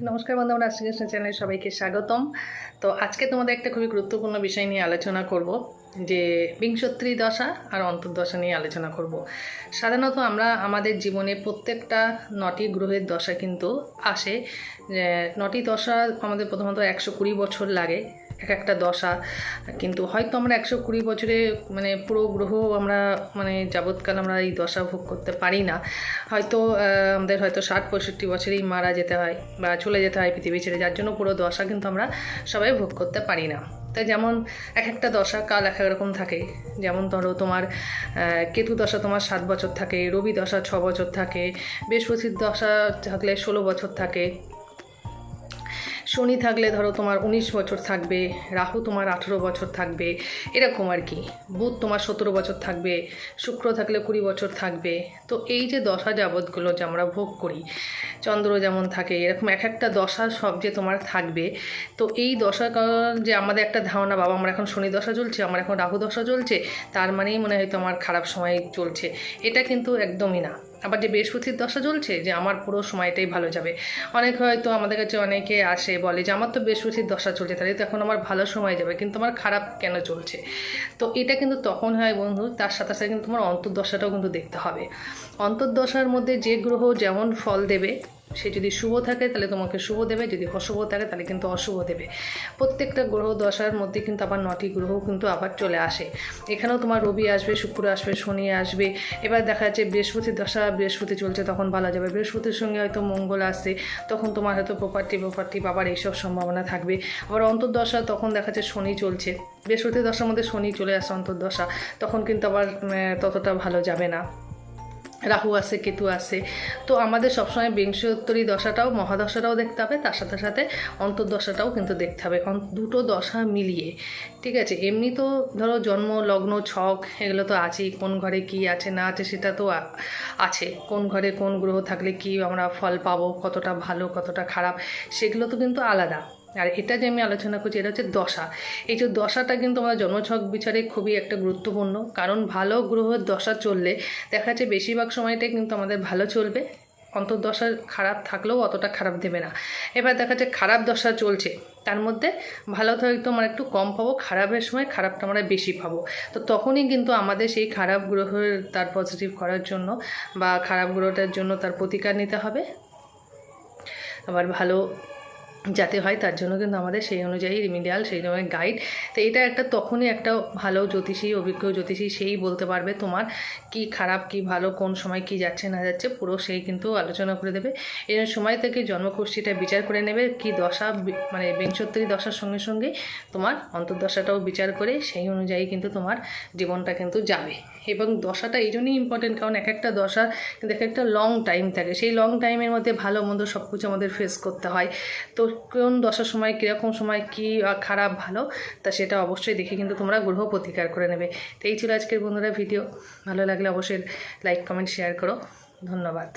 নমস্কার বন্ধু, আমরা কৃষ্ণ চ্যানেলে সবাইকে স্বাগতম। তো আজকে তোমাদের একটা খুবই গুরুত্বপূর্ণ বিষয় নিয়ে আলোচনা করব, যে বিংশত্রী দশা আর অন্তর্দশা নিয়ে আলোচনা করব। সাধারণত আমরা আমাদের জীবনে প্রত্যেকটা নটি গ্রহের দশা কিন্তু আসে। নটি দশা আমাদের প্রথমত একশো কুড়ি বছর লাগে এক একটা দশা। কিন্তু হয়তো আমরা একশো কুড়ি বছরে মানে পুরো গ্রহ আমরা মানে যাবৎকাল আমরা এই দশা ভোগ করতে পারি না। হয়তো আমাদের হয়তো ষাট, পঁয়ষট্টি বছরেই মারা যেতে হয় বা চলে যেতে হয় পৃথিবী ছেড়ে। যার জন্য পুরো দশা কিন্তু আমরা সবাই ভোগ করতে পারি না। তাই যেমন এক একটা দশা কাল এক এক রকম থাকে। যেমন ধরো তোমার কেতু দশা তোমার সাত বছর থাকে, রবি দশা ছ বছর থাকে, বৃহস্পতির দশা থাকলে ষোলো বছর থাকে শনি থাকলে ধরো তোমার উনিশ বছর থাকবে, রাহু তোমার আঠেরো বছর থাকবে, এরকম আর কি। বুধ তোমার সতেরো বছর থাকবে, শুক্র থাকলে কুড়ি বছর থাকবে। তো এই যে দশা যাবৎগুলো যে আমরা ভোগ করি, চন্দ্র যেমন থাকে, এরকম এক একটা দশা সব যে তোমার থাকবে, তো এই দশা যে আমাদের একটা ধারণা, বাবা আমার এখন শনি দশা চলছে, আমার এখন রাহু দশা চলছে, তার মানেই মনে হয় তোমার খারাপ সময় চলছে। এটা কিন্তু একদমই না। আবার যে বৃহস্পতির দশা চলছে যে আমার পুরো সময়টাই ভালো যাবে। অনেক হয়তো আমাদের কাছে অনেকে আসে, বলে যে আমার তো বৃহস্পতির দশা চলছে, তাহলে তো এখন আমার ভালো সময় যাবে, কিন্তু আমার খারাপ কেন চলছে? তো এটা কিন্তু তখন হয় বন্ধু, তার সাথে সাথে কিন্তু তোমার অন্তর্দশাটাও কিন্তু দেখতে হবে। অন্তর্দশার মধ্যে যে গ্রহ যেমন ফল দেবে সে যদি শুভ থাকে, তাহলে তোমাকে শুভ দেবে। যদি অশুভ থাকে, তাহলে কিন্তু অশুভ দেবে। প্রত্যেকটা গ্রহ দশার মধ্যে কিন্তু আবার নটি গ্রহ কিন্তু আবার চলে আসে। এখানেও তোমার রবি আসবে, শুক্র আসবে, শনি আসবে। এবার দেখা যাচ্ছে বৃহস্পতির দশা, বৃহস্পতি চলছে, তখন ভালো যাবে। বৃহস্পতির সঙ্গে হয়তো মঙ্গল আসছে, তখন তোমার হয়তো প্রপার্টি প্রপার্টি বাবার এইসব সম্ভাবনা থাকবে। আবার অন্তর্দশা, তখন দেখা যাচ্ছে শনি চলছে। বৃহস্পতির দশার মধ্যে শনি চলে আসে অন্তর্দশা, তখন কিন্তু আবার ততটা ভালো যাবে না। রাহু আছে, কেতু আছে, তো আমাদের সবসময় বিংশোত্তরী দশাটাও, মহাদশাটাও দেখতে হবে, তার সাথে সাথে অন্তর্দশাটাও কিন্তু দেখতে হবে দুটো দশা মিলিয়ে, ঠিক আছে? এমনি তো ধরো জন্ম, লগ্ন, ছক, এগুলো তো আছেই, কোন ঘরে কি আছে, না আছে, সেটা তো আছে, কোন ঘরে কোন গ্রহ থাকলে কি আমরা ফল পাবো, কতটা ভালো, কতটা খারাপ, সেগুলো তো কিন্তু আলাদা আর এটা যে আমি আলোচনা করছি, এটা হচ্ছে দশা। এই যে দশাটা কিন্তু আমাদের জন্মছক বিচারে খুবই একটা গুরুত্বপূর্ণ। কারণ ভালো গ্রহের দশা চললে দেখা যাচ্ছে বেশিরভাগ সময়টাই কিন্তু আমাদের ভালো চলবে। অন্তর্দশা খারাপ থাকলেও অতটা খারাপ দেবে না। এবার দেখা যাচ্ছে খারাপ দশা চলছে, তার মধ্যে ভালো তো একটু আমরা একটু কম পাবো, খারাপের সময় খারাপটা আমরা বেশি পাবো। তো তখনই কিন্তু আমাদের সেই খারাপ গ্রহের তার পজিটিভ করার জন্য বা খারাপ গ্রহটার জন্য তার প্রতিকার নিতে হবে। আবার ভালো যাতে হয় তার জন্য কিন্তু আমাদের সেই অনুযায়ী রিমিডিয়াল, সেই ধরনের গাইড তো এটা একটা তখনই একটা ভালো জ্যোতিষী, অভিজ্ঞ জ্যোতিষী সেই বলতে পারবে তোমার কি খারাপ, কি ভালো, কোন সময় কি যাচ্ছে, না যাচ্ছে, পুরো সেই কিন্তু আলোচনা করে দেবে। জন্য সময় থেকে জন্মকুষ্ঠিটা বিচার করে নেবে, কি দশা মানে বিংশোত্তরী দশার সঙ্গে সঙ্গে তোমার অন্তর্দশাটাও বিচার করে সেই অনুযায়ী কিন্তু তোমার জীবনটা কিন্তু যাবে। এবং দশাটা এই জন্যই ইম্পর্টেন্ট কারণ এক একটা দশা কিন্তু এক একটা লং টাইম থাকে। সেই লং টাইমের মধ্যে ভালো মন্দ সব কিছু আমাদের ফেস করতে হয়। তো কোন দশার সময়, কীরকম সময়, কি খারাপ, ভালো, তা সেটা অবশ্যই দেখে কিন্তু তোমরা গ্রহ প্রতিকার করে নেবে। তো এই ছিল আজকের বন্ধুরা ভিডিও। ভালো লাগলে অবশ্যই লাইক কমেন্ট শেয়ার করো। ধন্যবাদ।